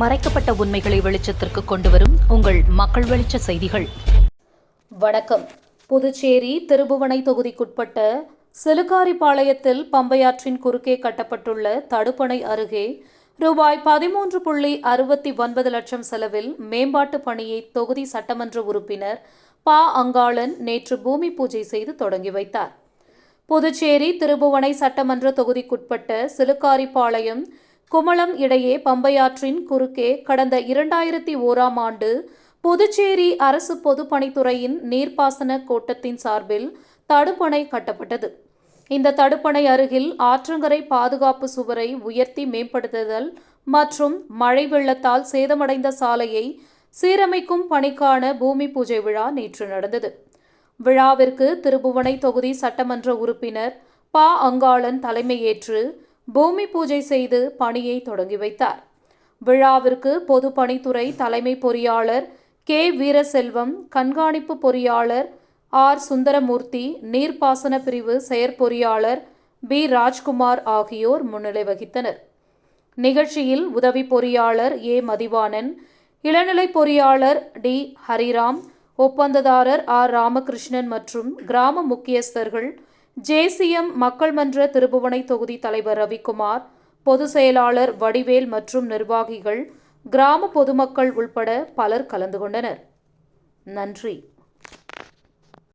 மறைக்கப்பட்ட உண்மைகளை வெளிச்சத்திற்கு கொண்டுவரும் உங்கள் மக்கள் வெளிச்ச செய்திகள். வணக்கம். புதுச்சேரி திருபுவனை தொகுதிக்குட்பட்ட சிலுக்காரிப்பாளையத்தில் பம்பையாற்றின் குறுக்கே கட்டப்பட்டுள்ள தடுப்பணை அருகே ரூபாய் பதிமூன்று புள்ளி அறுபத்தி ஒன்பது லட்சம் செலவில் மேம்பாட்டு பணியை தொகுதி சட்டமன்ற உறுப்பினர் பா. அங்காளன் நேற்று பூமி பூஜை செய்து தொடங்கி வைத்தார். புதுச்சேரி திருபுவனை சட்டமன்ற தொகுதிக்குட்பட்ட சிலுக்காரிப்பாளையம் குமளம் இடையே பம்பையாற்றின் குறுக்கே கடந்த இரண்டாயிரத்தி ஓராம் ஆண்டு புதுச்சேரி அரசு பொதுப்பணித்துறையின் நீர்ப்பாசன கோட்டத்தின் சார்பில் தடுப்பணை கட்டப்பட்டது. இந்த தடுப்பணை அருகில் ஆற்றங்கரை பாதுகாப்பு சுவரை உயர்த்தி மேம்படுத்துதல் மற்றும் மழை வெள்ளத்தால் சேதமடைந்த சாலையை சீரமைக்கும் பணிக்கான பூமி பூஜை விழா நேற்று நடந்தது. விழாவிற்கு திருபுவனை தொகுதி சட்டமன்ற உறுப்பினர் ப. அங்காளன் தலைமையேற்று பூமி பூஜை செய்து பணியை தொடங்கி வைத்தார். விழாவிற்கு பொதுப்பணித்துறை தலைமை பொறியாளர் கே. வீரசெல்வம் கண்காணிப்பு பொறியாளர் ஆர். சுந்தரமூர்த்தி நீர்ப்பாசன பிரிவு செயற்பொறியாளர் பி. ராஜ்குமார் ஆகியோர் முன்னிலை வகித்தனர். நிகழ்ச்சியில் உதவி பொறியாளர் ஏ. மதிவாணன் இளநிலை பொறியாளர் டி. ஹரிராம் ஒப்பந்ததாரர் ஆர். ராமகிருஷ்ணன் மற்றும் கிராம முக்கியஸ்தர்கள் ஜேசிஎம் மக்கள் மன்ற திருபுவனை தொகுதி தலைவர் ரவிக்குமார் பொதுச் செயலாளர் வடிவேல் மற்றும் நிர்வாகிகள் கிராம பொதுமக்கள் உள்பட பலர் கலந்து கொண்டனர். நன்றி.